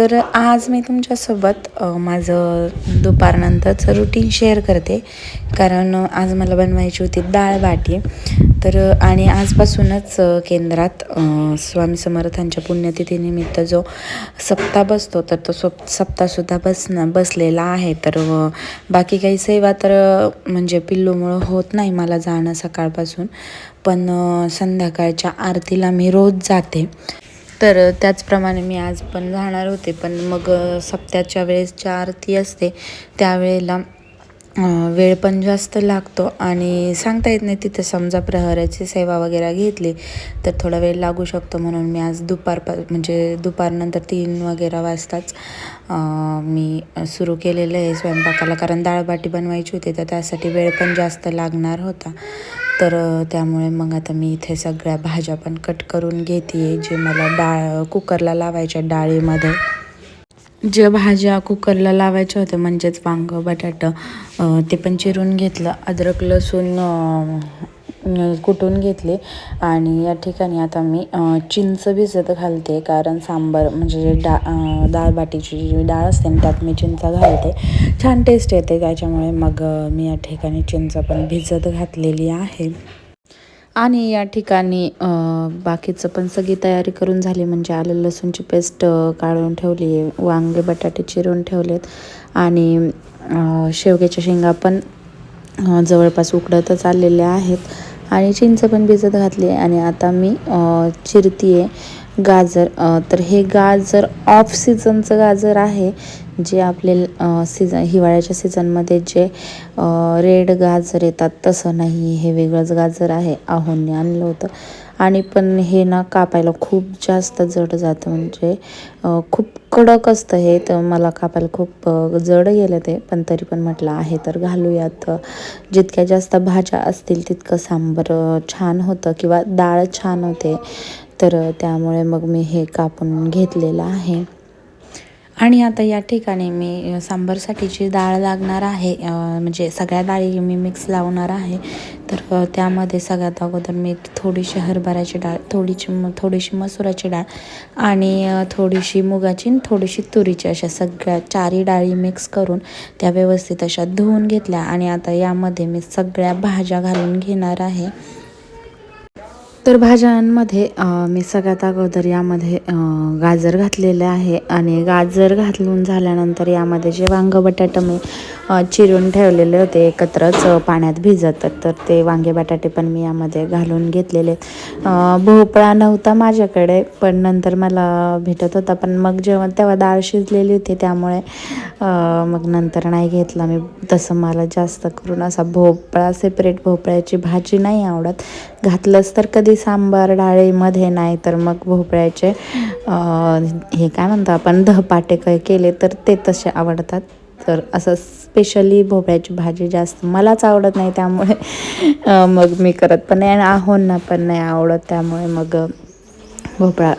तर आज मी तुमच्यासोबत माझं दुपारनंतरचं रुटीन शेअर करते. कारण आज मला बनवायची होती डाळ बाटी. तर आणि आजपासूनच केंद्रात स्वामी समर्थांच्या पुण्यतिथीनिमित्त जो सप्ताह बसतो तर तो सप सप्ताहसुद्धा बसणं बसलेला आहे. तर बाकी काही सेवा तर म्हणजे पिल्लूमुळं होत नाही मला जाणं सकाळपासून. पण संध्याकाळच्या आरतीला मी रोज जाते. तर त्याचप्रमाणे मी आज पण जाणार होते पण मग सप्त्याच्या वेळेस ज्या आरती असते त्यावेळेला वेळ पण जास्त लागतो आणि सांगता येत नाही तिथे समजा प्रहराची सेवा वगैरे घेतली तर थोडा वेळ लागू शकतो. म्हणून मी आज दुपार म्हणजे दुपारनंतर तीन वगैरे वाजताच मी सुरू केलेलं आहे स्वयंपाकाला. कारण डाळबाटी बनवायची होती तर त्यासाठी वेळ पण जास्त लागणार होता. तर त्यामुळे मग आता मी इथे सगळ्या भाज्या पण कट करून घेते जे मला डाळ कुकरला लावायच्या डाळीमध्ये. ज्या भाज्या कुकरला लावायच्या होत्या म्हणजेच वांगं बटाटं ते पण चिरून घेतलं. अद्रक लसूण कुटून घेतले. आणि या ठिकाणी आता मी चिंच भिजत घालते. कारण सांबार म्हणजे जे डा अ, डाळबाटीची जी डाळ असते ना त्यात मी चिंच घालते. छान टेस्ट येते. त्याच्यामुळे मग मी या ठिकाणी चिंच पण भिजत घातलेली आहे. आणि या ठिकाणी बाकीचं पण सगळी तयारी करून झाली. म्हणजे आलं लसूणची पेस्ट काढून ठेवली. आहे वांगे बटाटे चिरून ठेवलेत. आणि शेवग्याच्या शेंगा पण जवळपास उकडतच आलेल्या आहेत. आणि चिंच पण भिजत घातली आहे. आणि आता मी चिरती आहे गाजर. तर हे गाजर ऑफ सीझनचं गाजर आहे. जे आपले सीझन हिवाळ्याच्या सीझनमध्ये जे रेड गाजर येतात तसं नाही हे वेगळंच गाजर आहे. आहोंनी आणलं होतं. आणि पण हे ना कापायला खूप जास्त जड जातं म्हणजे खूप कडक असतं हे. तर मला कापायला खूप जड गेलं ते. पण तरी पण म्हटलं आहे तर घालूयात. जितक्या जास्त भाज्या असतील तितकं सांबर छान होतं किंवा डाळ छान होते. तर त्यामुळे मग मी हे कापून घेतलेलं आहे. आणि आता या ठिकाणी मी सांबरसाठीची डाळ लागणार आहे म्हणजे सगळ्या डाळी मी मिक्स लावणार आहे तर त्यामध्ये सगळ्यात अगोदर मी थोडीशी हरभऱ्याची डाळ थोडीशी म थोडीशी मसुराची डाळ आणि थोडीशी मुगाची आणि थोडीशी तुरीची अशा सगळ्या चारही डाळी मिक्स करून त्या व्यवस्थित अशा धुवून घेतल्या. आणि आता यामध्ये मी सगळ्या भाज्या घालून घेणार आहे. तर भाज्यांमध्ये मी सगळ्यात अगोदर यामध्ये गाजर घातलेले आहे आणि गाजर घातलून झाल्यानंतर यामध्ये जे वांग बटाटे मी चिरून ठेवलेले होते एकत्रच पाण्यात भिजतात तर ते वांगे बटाटे पण मी यामध्ये घालून घेतलेले. भोपळा नव्हता माझ्याकडे पण नंतर मला भेटत होता. पण मग जेव्हा तेव्हा डाळ शिजलेली होती त्यामुळे मग नंतर नाही घेतला मी. तसं मला जास्त करून असा भोपळा सेपरेट भोपळ्याची भाजी नाही आवडत. घातलंच तर कधी सांबार डाळीमध्ये नाही तर मग भोपळ्याचे हे काय म्हणतो आपण दहपाटे काय केले तर ते तसे आवडतात. तर असं स्पेशली भोपळ्याची भाजी जास्त मलाच आवडत नाही त्यामुळे मग मी करत पण नाही आणि आहोंना पण नाही आवडत त्यामुळे मग भोपळा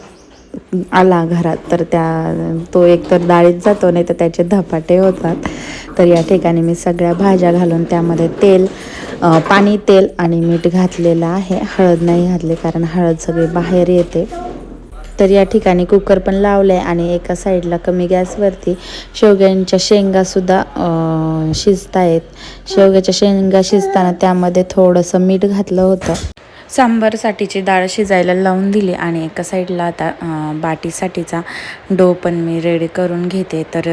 आला घरात तर त्या तो एक तर डाळीत जातो नाही तर त्याचे धपाटे होतात. तर या ठिकाणी मी सगळ्या भाज्या घालून त्यामध्ये तेल पाणी तेल आणि मीठ घातलेलं आहे. हळद नाही घातली कारण हळद सगळी बाहेर येते. तर या ठिकाणी कुकर पण लावलं आहे आणि एका साईडला कमी गॅसवरती शेवग्यांच्या शेंगासुद्धा अ, शिजत आहेत शेवग्याच्या शेंगा शिजताना त्यामध्ये थोडंसं मीठ घातलं होतं. सांबारसाठीची डाळ शिजायला लावून दिली आणि एका साईडला आता बाटीसाठीचा डो पण मी रेडी करून घेते. तर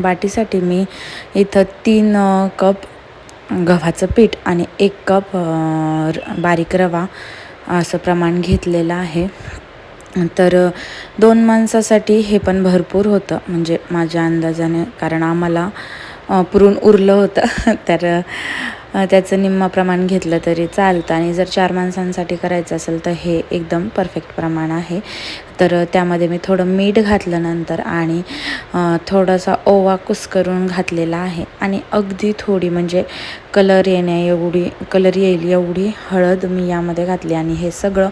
बाटीसाठी मी इथं तीन कप गव्हाचं पीठ आणि एक कप र- बारीक रवा असं प्रमाण घेतलेलं आहे. तर दोन माणसासाठी हे पण भरपूर होतं. म्हणजे माझ्या अंदाजाने कारण आम्हाला पुरून उरलं होतं. तर त्याचं निम्म प्रमाण घेतलं तरी चालतं. आणि जर चार माणसांसाठी करायचं असेल तर हे एकदम परफेक्ट प्रमाण आहे. तर त्यामध्ये मी थोडं मीठ घातलं नंतर आणि थोडासा ओवा कुस्करून घातलेला आहे. आणि अगदी थोडी म्हणजे कलर येण्या एवढी कलर येईल एवढी हळद मी यामध्ये घातली. आणि हे सगळं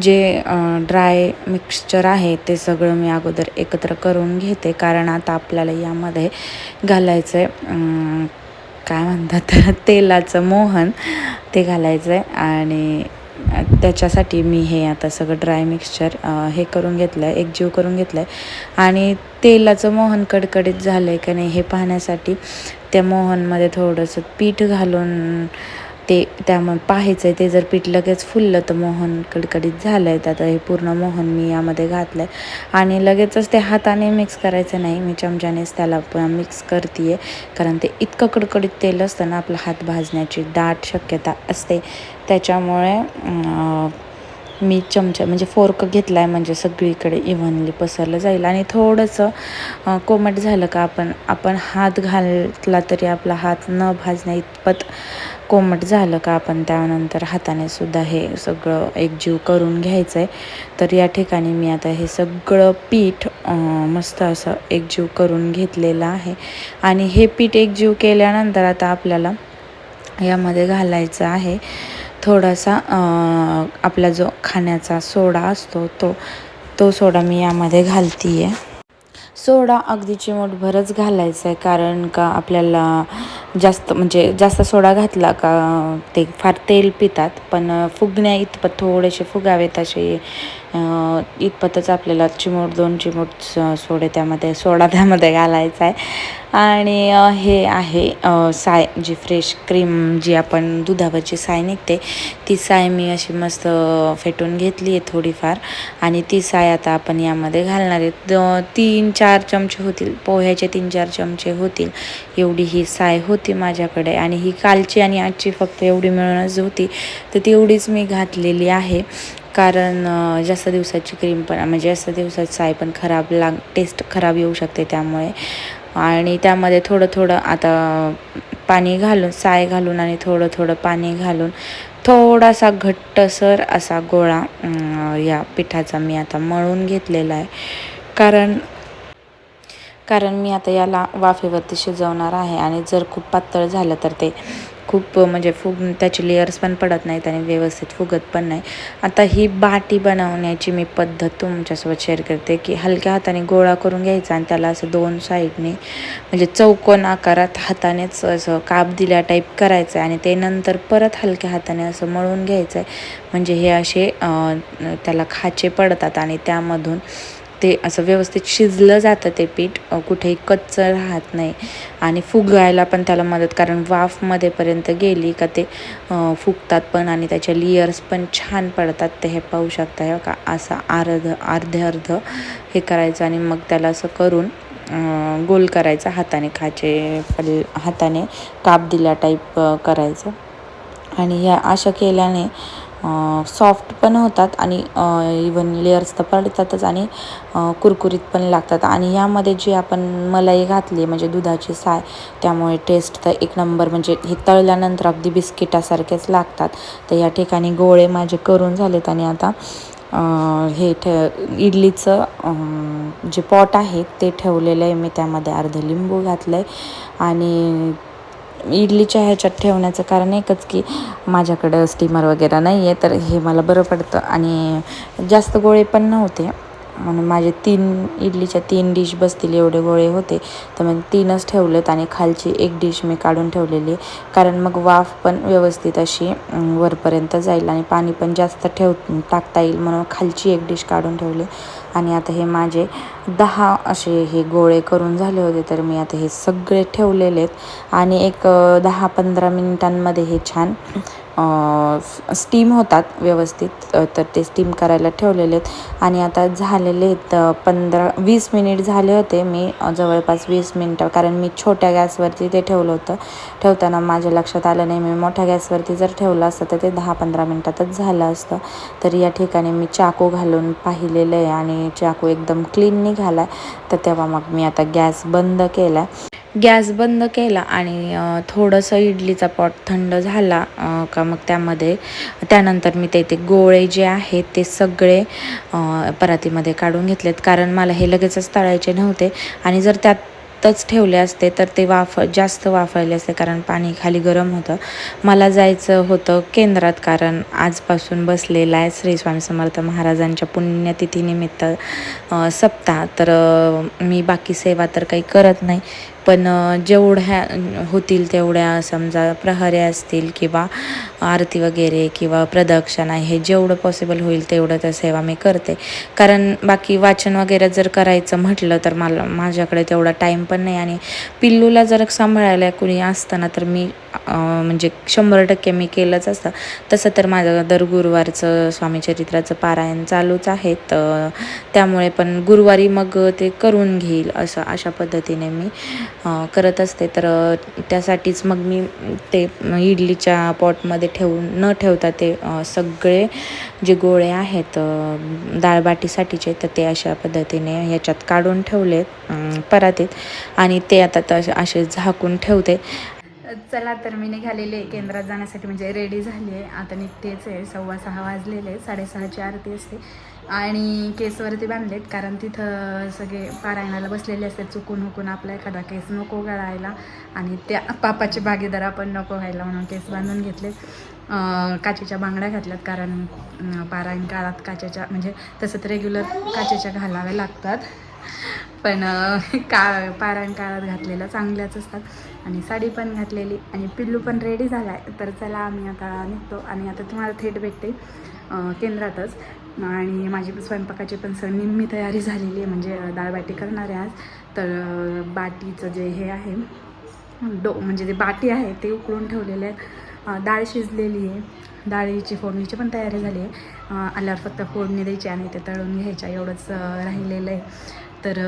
जे ड्राय मिक्सचर आहे ते सगळं मी अगोदर एकत्र करून घेते. कारण आता आपल्याला यामध्ये घालायचं आहे काय म्हणतात तेलाचं मोहन ते घालायचं आहे आणि त्याच्यासाठी मी हे आता सगळं ड्राय मिक्सचर हे करून घेतलं आहे एकजीव करून घेतलं आहे आणि तेलाचं मोहन कडकडीत झालं आहे का नाही हे पाहण्यासाठी त्या मोहनमध्ये थोडंसं पीठ घालून ते त्यामुळे पाहायचं आहे ते जर पीठ लगेच फुललं तर मोहन कडकडीत झालं आहे आता हे पूर्ण मोहन मी यामध्ये घातलं आहे आणि लगेचच ते हाताने मिक्स करायचं नाही. मी चमच्यानेच त्याला मिक्स करते आहे कारण ते इतकं कडकडीत तेल असतं ना आपला हात भाजण्याची दाट शक्यता असते. त्याच्यामुळे मी चमचा म्हणजे फोर्क घेतला आहे म्हणजे सगळीकडे इव्हनली पसरलं जाईल. आणि थोडंसं कोमट झालं का आपण आपण हात घालला तरी आपला हात न भाजण्या इतपत कोमट झालं का आपण त्यानंतर हाताने सुद्धा हे सगळं एकजीव करून घ्यायचं आहे तर या ठिकाणी मी आता हे सगळं पीठ मस्त असं एकजीव करून घेतलेलं आहे. आणि हे पीठ एकजीव केल्यानंतर आता आपल्याला यामध्ये घालायचं आहे. थोडासा आपला जो खाण्याचा सोडा असतो तो तो सोडा मी यामध्ये घालती आहे सोडा अगदी चिमूटभरच घालायचा आहे कारण का आपल्याला जास्त म्हणजे जास्त सोडा घातला का ते फार तेल पितात पण फुगण्या इतपत थोडेसे फुगावेत असे इतपतच आपल्याला चिमूट दोन चिमूट सोडे त्यामध्ये सोडा त्यामध्ये घालायचा आहे. आणि हे आहे साय जी फ्रेश क्रीम जी आपण दुधावरची साय निघते ती साय मी अशी मस्त फेटून घेतली आहे थोडीफार. आणि ती साय आता आपण यामध्ये घालणार आहे. तीन चार चमचे होतील पोह्याचे तीन चार चमचे होतील. एवढी ही साय होती माझ्याकडे. आणि ही कालची आणि आजची फक्त एवढी मिळूनच होती. तर तेवढीच मी घातलेली आहे. कारण जास्त दिवसाची क्रीम पण म्हणजे जास्त दिवसाची साय पण खराब लाग टेस्ट खराब येऊ शकते त्यामुळे. आणि त्यामध्ये थोडं थोडं आता पाणी घालून साय घालून आणि थोडं थोडं पाणी घालून थोडासा घट्टसर असा गोळा या पिठाचा मी आता मळून घेतलेला आहे. कारण कारण मी आता याला वाफेवरती शिजवणार आहे आणि जर खूप पातळ झालं तर ते खूप म्हणजे फुग त्याचे लेयर्स पण पडत नाहीत आणि व्यवस्थित फुगत पण नाही. आता ही बाटी बनवण्याची मी पद्धत तुमच्यासोबत शेअर करते की हलक्या हाताने गोळा करून घ्यायचा आणि त्याला असं दोन साईडने म्हणजे चौकोन आकारात हातानेच असं काप दिल्या टाईप करायचं आहे आणि ते नंतर परत हलक्या हाताने असं मळून घ्यायचं आहे म्हणजे हे असे त्याला खाचे पडतात आणि त्यामधून ते असं व्यवस्थित शिजलं जातं ते पीठ. कुठेही कच्चं राहत नाही. आणि फुगायला पण त्याला मदत कारण वाफमध्येपर्यंत गेली का ते फुगतात पण आणि त्याच्या लेयर्स पण छान पडतात. ते हे पाहू शकता हे का असा अर्ध अर्धे अर्ध हे करायचं आणि मग त्याला असं करून गोल करायचं हाताने खाचे पल हाताने काप दिल्या टाईप करायचं. आणि या अशा केल्याने सॉफ्ट पण होतात आणि इवन लेअर्स तर पडतातच आणि कुरकुरीत पण लागतात. आणि यामध्ये जी आपण मलाई घातली म्हणजे दुधाची साय त्यामुळे टेस्ट तर एक नंबर म्हणजे हे तळल्यानंतर अगदी बिस्किटासारखेच लागतात. तर या ठिकाणी गोळे माझे करून झालेत आणि आता हे ठे इडलीचं जे पॉट आहे ते ठेवलेलं आहे. मी त्यामध्ये अर्ध लिंबू घातलं आहे आणि इडलीच्या ह्याच्यात ठेवण्याचं कारण एकच की माझ्याकडं स्टीमर वगैरे नाही आहे तर हे मला बरं पडतं. आणि जास्त गोळे पण नव्हते. म्हणून माझे तीन इडलीच्या तीन डिश बसतील एवढे गोळे होते. तर मग तीनच ठेवलेत आणि खालची एक डिश मी काढून ठेवलेली. कारण मग वाफ पण व्यवस्थित अशी वरपर्यंत जाईल आणि पाणी पण जास्त ठेव टाकता येईल म्हणून खालची एक डिश काढून ठेवली. आणि आता हे माझे दहा असे हे गोळे करून झाले होते तर मी आता हे सगळे ठेवलेले आहेत. आणि एक दहा पंधरा मिनिटांमध्ये हे छान स्टीम होतात व्यवस्थित तर ते स्टीम करायला ठेवलेले आहेत. आणि आता झालेले आहेत पंधरा वीस मिनिट झाले होते मी जवळपास वीस मिनटं कारण मी छोट्या गॅसवरती ते ठेवलं होतं. ठेवताना माझ्या लक्षात आलं नाही मी मोठ्या गॅसवरती जर ठेवलं असतं तर ते दहा पंधरा मिनटातच झालं असतं. तर या ठिकाणी मी चाकू घालून पाहिलेलं आहे आणि चाकू एकदम क्लीन निघाला तर तेव्हा मग मी आता गॅस बंद केला गॅस बंद केला आणि थोडंसं इडलीचा पॉट थंड झाला का मग त्यामध्ये त्यानंतर मी ते ते गोळे जे आहेत ते सगळे परातीमध्ये काढून घेतलेत. कारण मला हे लगेचच तळायचे नव्हते आणि जर त्यातच ठेवले असते तर ते वाफ जास्त वाफायले असते कारण पाणी खाली गरम होतं. मला जायचं होतं केंद्रात कारण आजपासून बसलेला आहे श्री स्वामी समर्थ महाराजांच्या पुण्यतिथीनिमित्त सप्ताह. तर मी बाकी सेवा तर काही करत नाही. पण जेवढ्या होतील तेवढ्या समजा प्रहरे असतील किंवा आरती वगैरे किंवा प्रदक्षिणा हे जेवढं पॉसिबल होईल तेवढं त्या सेवा मी करते. कारण बाकी वाचन वगैरे जर करायचं म्हटलं तर मला माझ्याकडे तेवढा टाईम पण नाही आणि पिल्लूला जर सांभाळायला कुणी असताना तर मी म्हणजे शंभर टक्के मी केलंच असतं. तसं तर माझं दर गुरुवारचं स्वामीचरित्राचं पारायण चालूच आहे. तर त्यामुळे पण गुरुवारी मग ते करून घेईल असं अशा पद्धतीने मी करत असते. तर त्यासाठीच मग मी ते इडलीच्या पॉटमध्ये ठेवून न ठेवता ते सगळे जे गोळे आहेत दाळबाटीसाठीचे डाळबाटीसाठीचे तर ते अशा पद्धतीने याच्यात काढून ठेवलेत परातीत. आणि ते आता तसे असे झाकून ठेवते. चला तर मी निघालेले आहे. केंद्रात जाण्यासाठी म्हणजे रेडी झाली आहे. आता निघतेच आहे. सव्वा सहा वाजलेले आहे. साडेसहाची आरती असते. आणि केसवरती बांधलेत कारण तिथं सगळे पारायणाला बसलेले असतात चुकून हुकून आपला एखादा केस नको गळायला आणि त्या पापाचे भागीदार आपण नको व्हायला म्हणून केस बांधून घेतलेत. काचेच्या बांगड्या घातल्यात कारण पारायण काळात काचेच्या म्हणजे तसं तर रेग्युलर काचेच्या घालाव्या लागतात. पण का पारायण काळात घातलेल्या चांगल्याच असतात. आणि साडी पण घातलेली आणि पिल्लू पण रेडी झाला आहे तर चला आम्ही आता निघतो आणि आता तुम्हाला थेट भेटते केंद्रातच. आणि माझी स्वयंपाकाची पण निम्मी तयारी झालेली आहे म्हणजे डाळबाटी करणार आहे आज. तर बाटीचं जे हे आहे डो म्हणजे जे बाटी आहे ते उकळून ठेवलेले आहेत. डाळ शिजलेली आहे. डाळीची फोडणीची पण तयारी झाली आहे. आल्यावर फक्त फोडणी द्यायची आणि ते तळून घ्यायच्या एवढंच राहिलेलं आहे. तर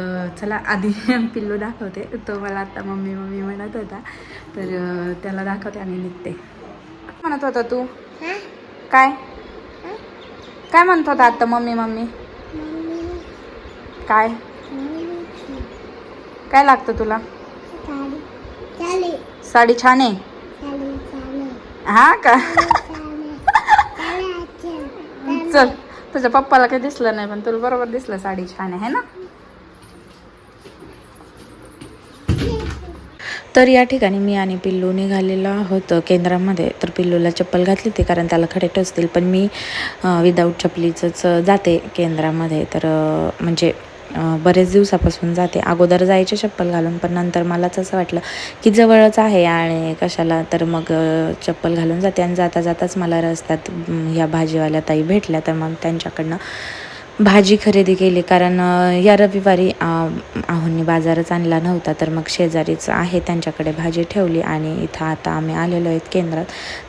चला आधी पिल्लू दाखवते. तो मला आता मम्मी मम्मी म्हणत होता. तर त्याला दाखवते आणि निघते. म्हणत होता तू? काय? काय म्हणत होता आता मम्मी मम्मी? काय? काय लागतं तुला? साडी छान आहे. हा का? चल तुझ्या पप्पाला काही दिसलं नाही पण तुला बरोबर दिसलं साडी छान आहे है ना? तर या ठिकाणी मी आणि पिल्लू निघालेलं आहोत केंद्रामध्ये. तर पिल्लूला चप्पल घातली होती कारण त्याला खडे टोचतील पण मी विदाऊट चपलीचंच जाते केंद्रामध्ये. तर म्हणजे बरेच दिवसापासून जाते. अगोदर जायचे चप्पल घालून पण नंतर मलाच असं वाटलं की जवळच आहे आणि कशाला? तर मग चप्पल घालून जाते. आणि जाता जाताच मला रस्त्यात ह्या भाजीवाल्या ताई भेटल्या. तर मग त्यांच्याकडनं भाजी खरेदी केली कारण या रविवारी आहुनी आहोंनी बाजारच आणला नव्हता तर मग शेजारीच आहे त्यांच्याकडे भाजी ठेवली आणि इथं आता आम्ही आलेलो आहेत केंद्रात.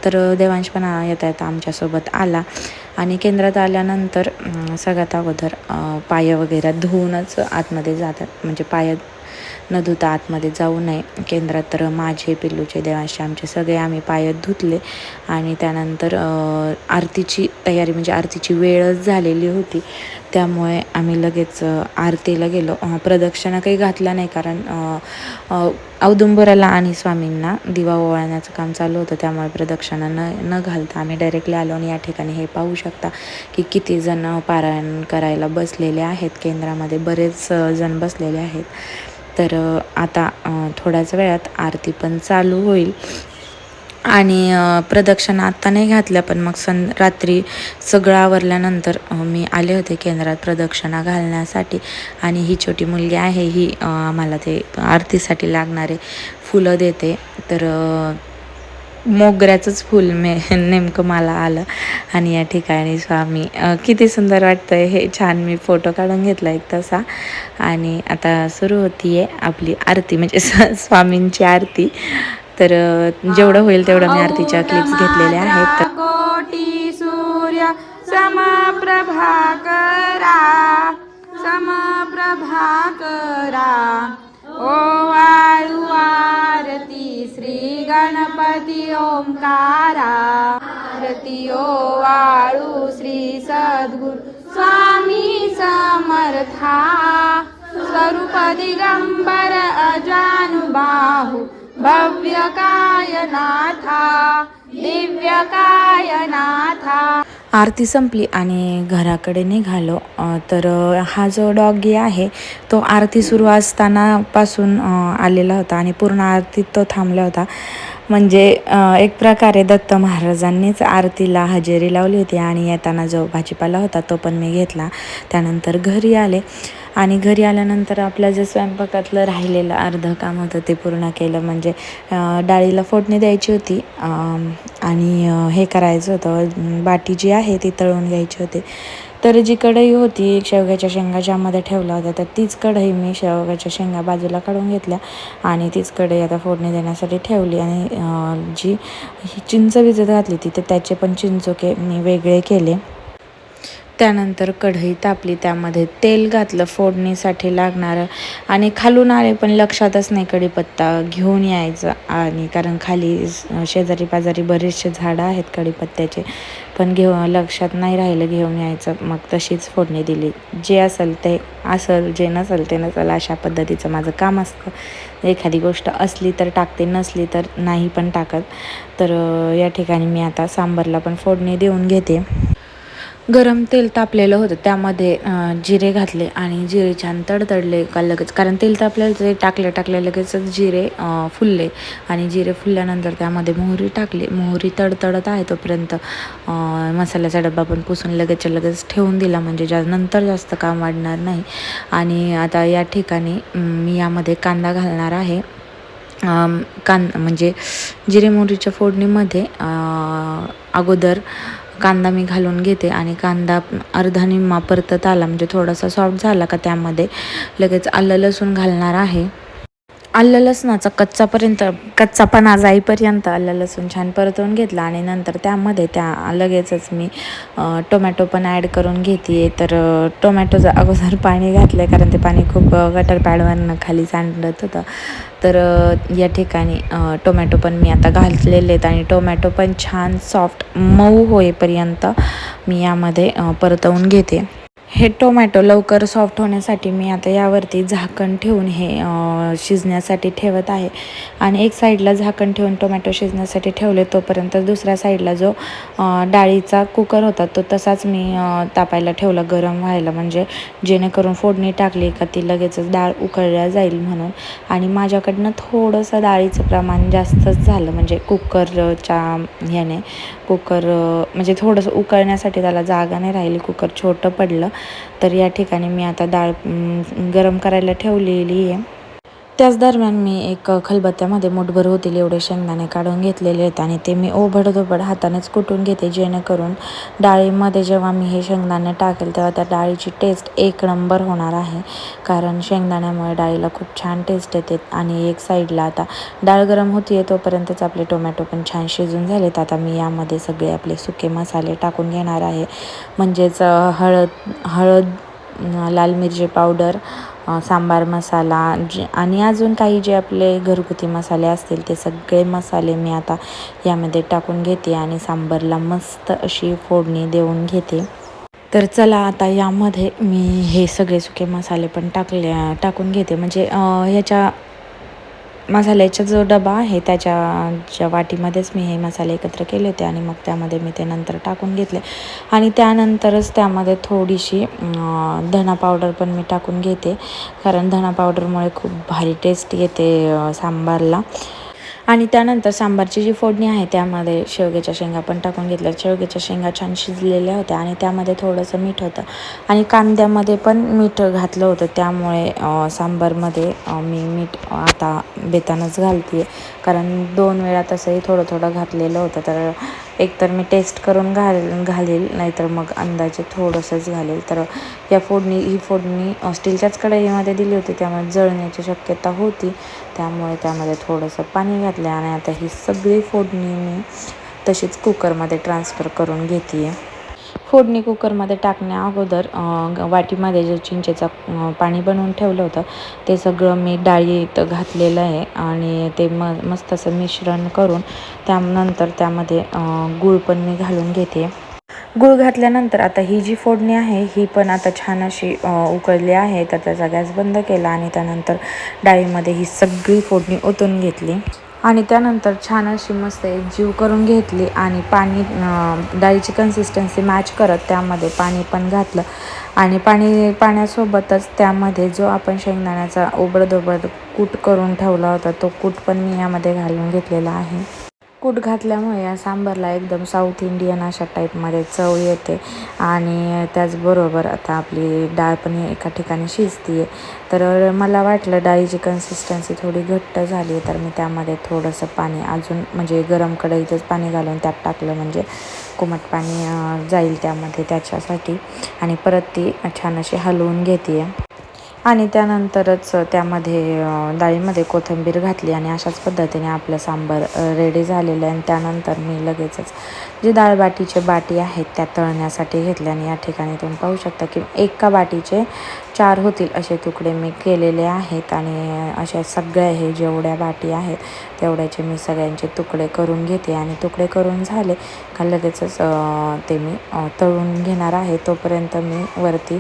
तर देवांश पण येता येता आमच्यासोबत आला. आणि केंद्रात आल्यानंतर सगळ्यात अगोदर पाय वगैरे धुवूनच आतमध्ये जातात. म्हणजे पाय न धुता आतमध्ये जाऊ नये. केंद्रात तर माझे पिल्लूचे देवांशी आमचे सगळे आम्ही पाय धुतले आणि त्यानंतर आरतीची तयारी म्हणजे आरतीची वेळच झालेली होती. त्यामुळे आम्ही लगेच आरतीला गेलो. प्रदक्षिणा काही घातला नाही कारण औदुंबराला आणि स्वामींना दिवा ओवाळण्याचं काम चालू होतं. त्यामुळे प्रदक्षिणा न न घालता आम्ही डायरेक्टली आलो आणि या ठिकाणी हे पाहू शकता की किती जण पारायण करायला बसलेले आहेत. केंद्रामध्ये बरेच जण बसलेले आहेत. तर आता थोड्याच वेळात आरती पण चालू होईल. आणि प्रदक्षिणा आत्ता नाही घातल्या पण मग सं रात्री सगळं आवरल्यानंतर मी आले होते केंद्रात प्रदक्षिणा घालण्यासाठी. आणि ही छोटी मुलगी आहे ही आम्हाला ते आरतीसाठी लागणारे फुलं देते. तर मोगऱ्याचंच फूल मे नेमकं मला आलं. आणि या ठिकाणी स्वामी किती सुंदर वाटतं हे छान मी फोटो काढून घेतला एक तसा. आणि आता सुरू होती आहे आपली आरती म्हणजे स्वामींची आरती. तर जेवढं होईल तेवढं मी आरतीच्या क्लिप्स घेतलेल्या आहेत. तर कोटी सूर्य समप्रभा करा समप्रभा करा. आरती ओंकारा. आरती ओ वाळू श्री सद्गुरु. स्वामी समर्था. स्वरूप दिगंबर अजानुबाहू. भव्य नाथा दिव्य नाथा आरती संपली आणि घराकडे निघालो. तर हा जो डॉगी आहे तो आरती सुरू असतानापासून आलेला होता आणि पूर्ण आरतीत तो थांबला होता. म्हणजे एक प्रकारे दत्त महाराजांनीच आरतीला हजेरी लावली होती आणि येताना जो भाजीपाला होता तो पण मी घेतला. त्यानंतर घरी आले आणि घरी आल्यानंतर आपलं जे स्वयंपाकातलं राहिलेलं अर्धं काम होतं ते पूर्ण केलं. म्हणजे डाळीला फोडणी द्यायची होती आणि हे करायचं होतं. बाटी जी आहे ती तळून घ्यायची होती. तर जी कढई होती शेवग्याच्या शेंगा ज्यामध्ये ठेवल्या होत्या तर तीच कढई मी शेवग्याच्या शेंगा बाजूला काढून घेतल्या आणि तीच कढई आता फोडणी देण्यासाठी ठेवली आणि जी ही चिंच भिजत घातली ती तर त्याचे पण चिंचोके मी वेगळे केले. त्यानंतर कढई तापली त्यामध्ये तेल घातलं फोडणीसाठी लागणारं आणि खालून आले पण लक्षातच नाही कढीपत्ता घेऊन यायचं आणि कारण खाली शेजारी पाजारी बरेचसे झाडं आहेत कढीपत्त्याचे. पण घेऊ लक्षात नाही राहिलं घेऊन यायचं. मग तशीच फोडणी दिली. जे असेल ते असेल जे नसेल ते नसेल अशा पद्धतीचं माझं काम असतं. एखादी गोष्ट असली तर टाकते नसली तर नाही पण टाकत. तर या ठिकाणी मी आता सांबरला पण फोडणी देऊन घेते. गरम तेल तापलेलं होतं. त्यामध्ये जिरे घातले आणि जिरे छान तडतडले का लगेच. कारण तेल तापलेलं ते टाकले टाकले लगेचच जिरे फुलले. आणि जिरे फुलल्यानंतर त्यामध्ये मोहरी टाकली. मोहरी तडतडत आहे तोपर्यंत मसाल्याचा डब्बा पण पुसून लगेचच्या लगेच ठेवून दिला. म्हणजे ज्या नंतर जास्त काम वाढणार नाही. आणि आता या ठिकाणी मी यामध्ये कांदा घालणार आहे. अम, कां म्हणजे जिरे मोहरीच्या फोडणीमध्ये अगोदर कांदा मी घालून घेते आणि कांदा अर्धा निम्मा परतत आला म्हणजे थोडासा सॉफ्ट झाला का त्यामध्ये लगेच आलं लसूण घालणार आहे. आलं लसणाचा कच्चापर्यंत कच्चापणा जाईपर्यंत आलं लसूण छान परतवून घेतला आणि नंतर त्यामध्ये त्या लगेचच मी टोमॅटो पण ॲड करून घेते तर टोमॅटोचं अगोदर पाणी घातलं कारण ते पाणी खूप गटर पॅडवरनं खाली सांडत होतं. तर या ठिकाणी टोमॅटो पण मी आता घातलेले आहेत आणि टोमॅटो पण छान सॉफ्ट मऊ होईपर्यंत मी यामध्ये परतवून घेते. हे टोमॅटो लवकर सॉफ्ट होण्यासाठी मी आता यावरती झाकण ठेवून हे शिजण्यासाठी ठेवत आहे. आणि एक साईडला झाकण ठेवून टोमॅटो शिजण्यासाठी ठेवले तोपर्यंत दुसऱ्या साईडला जो डाळीचा कुकर होता तो तसाच मी तापायला ठेवला गरम व्हायला. म्हणजे जेणेकरून फोडणी टाकली का ती लगेचच डाळ उकळल्या जाईल म्हणून. आणि माझ्याकडनं थोडंसं डाळीचं प्रमाण जास्तच झालं. म्हणजे कुकरच्या ह्याने कुकर म्हणजे थोडंसं उकळण्यासाठी त्याला जागा नाही राहिली. कुकर छोटं पडलं. तर या ठिकाणी मी आता डाळ गरम करायला ठेवलेली आहे. त्याच दरम्यान मी एक खलबत्त्यामध्ये मुठभर होतील एवढे शेंगदाणे काढून घेतलेले आहेत आणि ते मी ओबडधोबड हातानेच कुटून घेते जेणेकरून डाळीमध्ये जेव्हा मी हे शेंगदाणे टाकेल तेव्हा त्या डाळीची टेस्ट एक नंबर होणार आहे. कारण शेंगदाण्यामुळे डाळीला खूप छान टेस्ट येते आणि एक साईडला आता डाळ गरम होती आहे तोपर्यंतच आपले टोमॅटो पण छान शिजून झालेत. आता मी यामध्ये सगळे आपले सुके मसाले टाकून घेणार आहे. म्हणजेच हळद हळद लाल मिरची पावडर सांबार मसाला जे आणि अजून काही जे आपले घरगुती मसाले असतील ते सगळे मसाले मी आता यामध्ये टाकून घेते आणि सांबारला मस्त अशी फोडणी देऊन घेते. तर चला आता यामध्ये मी हे सगळे सुके मसाले पण टाकले टाकून घेते. म्हणजे ह्याच्या मसाल्याचा जो डबा आहे त्याच्या ज्या वाटीमध्येच मी हे मसाले एकत्र केले होते आणि मग त्यामध्ये मी ते नंतर टाकून घेतले. आणि त्यानंतरच त्यामध्ये थोडीशी धणा धना पावडर पण मी टाकून घेते. कारण धना पावडरमुळे खूप भारी टेस्ट येते सांबारला. आणि त्यानंतर सांबारची जी फोडणी आहे त्यामध्ये शेवग्याच्या शेंगा पण टाकून घेतल्या. शेवग्याच्या शेंगा छान शिजलेल्या होत्या आणि त्यामध्ये थोडंसं मीठ होतं. आणि कांद्यामध्ये पण मीठ घातलं होतं. त्यामुळे सांबारमध्ये मी मीठ आता बेतानच घालते कारण दोन वेळा तसंही थोडं थोडं घातलेलं होतं. तर एकतर मी टेस्ट करून घाल घालेल नाहीतर मग अंदाजे थोडंसंच घालेल. तर या फोडणी ही फोडणी स्टीलच्याच कढईमध्ये दिली होती त्यामुळे जळण्याची शक्यता होती. त्यामुळे त्यामध्ये थोडंसं पाणी घातलं आणि आता ही सगळी फोडणी मी तशीच कुकरमध्ये ट्रान्सफर करून घेते आहे फोडणी कुकरमध्ये टाकण्या अगोदर वाटीमध्ये जे चिंचेचं पाणी बनवून ठेवलं होतं ते सगळं मी डाळीत घातलेलं आहे आणि ते म मस्त असं मिश्रण करून त्यानंतर त्यामध्ये गूळ पण मी घालून घेते. गूळ घातल्यानंतर आता ही जी फोडणी आहे ही पण आता छान अशी उकळली आहे. तर त्याचा गॅस बंद केला आणि त्यानंतर डाळीमध्ये ही सगळी फोडणी ओतून घेतली. आणि त्यानंतर छान अशी मस्त एक जीव करून घेतली आणि पाणी डाळीची कन्सिस्टन्सी मॅच करत त्यामध्ये पाणी पण घातलं. आणि पाणी पाण्यासोबतच त्यामध्ये जो आपण शेंगदाण्याचा ओबडधोबड कूट करून ठेवला होता तो कूट पण मी यामध्ये घालून घेतलेला आहे. कूट घातल्यामुळे या सांबारला एकदम साऊथ इंडियन अशा टाईपमध्ये चव येते. आणि त्याचबरोबर आता आपली डाळ पण एका ठिकाणी शिजती आहे तर मला वाटलं डाळीची कन्सिस्टन्सी थोडी घट्ट झाली तर मी त्यामध्ये थोडंसं पाणी अजून म्हणजे गरम कढईतच पाणी घालून त्यात टाकलं म्हणजे कोमट पाणी जाईल त्यामध्ये त्याच्यासाठी. आणि परत ती छान अशी हलवून घेते आणि त्यानंतरच त्यामध्ये डाळीमध्ये कोथिंबीर घातली आणि अशाच पद्धतीने आपलं सांबार रेडी झालेलं आहे. आणि त्यानंतर मी लगेचच जे डाळबाटीचे बाटी आहेत त्या तळण्यासाठी घेतल्या. आणि या ठिकाणी तुम्ही पाहू शकता की एका बाटीचे चार होतील असे तुकडे मी केलेले आहेत. आणि अशा सगळ्या हे जेवढ्या बाटी आहेत तेवढ्याचे मी सगळ्यांचे तुकडे करून घेते. आणि तुकडे करून झाले का लगेचच ते मी तळून घेणार आहे. तोपर्यंत मी वरती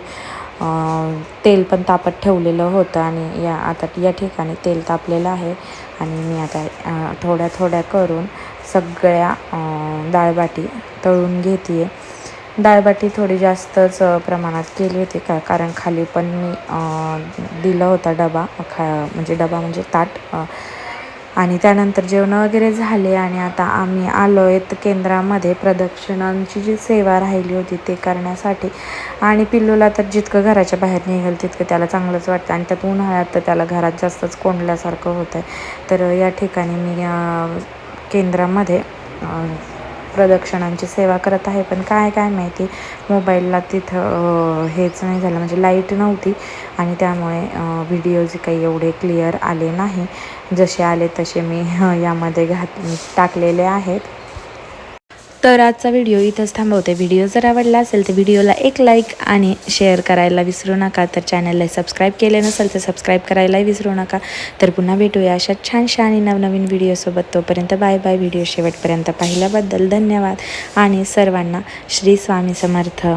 तेल पण तापत ठेवलेलं होतं आणि या आता या ठिकाणी तेल तापलेलं आहे. आणि मी आता थोड्या थोड्या करून सगळ्या डाळबाटी तळून घेते डाळबाटी थोडी जास्तच प्रमाणात केली होती का कारण खाली पण मी दिला होता डबा खा म्हणजे डबा म्हणजे ताट आणि त्यानंतर जेवणं वगैरे झाले आणि आता आम्ही आलो आहेत केंद्रामध्ये. प्रदक्षिणांची जी सेवा राहिली होती ते करण्यासाठी. आणि पिल्लूला तर जितकं घराच्या बाहेर निघेल तितकं त्याला चांगलंच वाटतं. आणि त्यात उन्हाळ्यात तर त्याला घरात जास्तच कोंडल्यासारखं होतं आहे तर या ठिकाणी मी केंद्रामध्ये प्रदक्षिणांची सेवा करत आहे. पण काय काय माहिती? मोबाईलला तिथं हेच नाही झालं. म्हणजे लाइट नव्हती. आणि त्यामुळे व्हिडिओज काही एवढे क्लिअर आले नाही. जसे आले तसे मी यामध्ये घात टाकलेले आहेत. तर आजचा व्हिडिओ इथंच थांबवते. व्हिडिओ जर आवडला असेल तर व्हिडिओला एक लाईक आणि शेअर करायला विसरू नका. तर चॅनलला सबस्क्राईब केले नसेल तर सबस्क्राईब करायलाही विसरू नका. तर पुन्हा भेटूया अशा छानशा आणि नवनवीन व्हिडिओसोबत तोपर्यंत बाय बाय व्हिडिओ शेवटपर्यंत पाहिल्याबद्दल धन्यवाद. आणि सर्वांना श्री स्वामी समर्थ.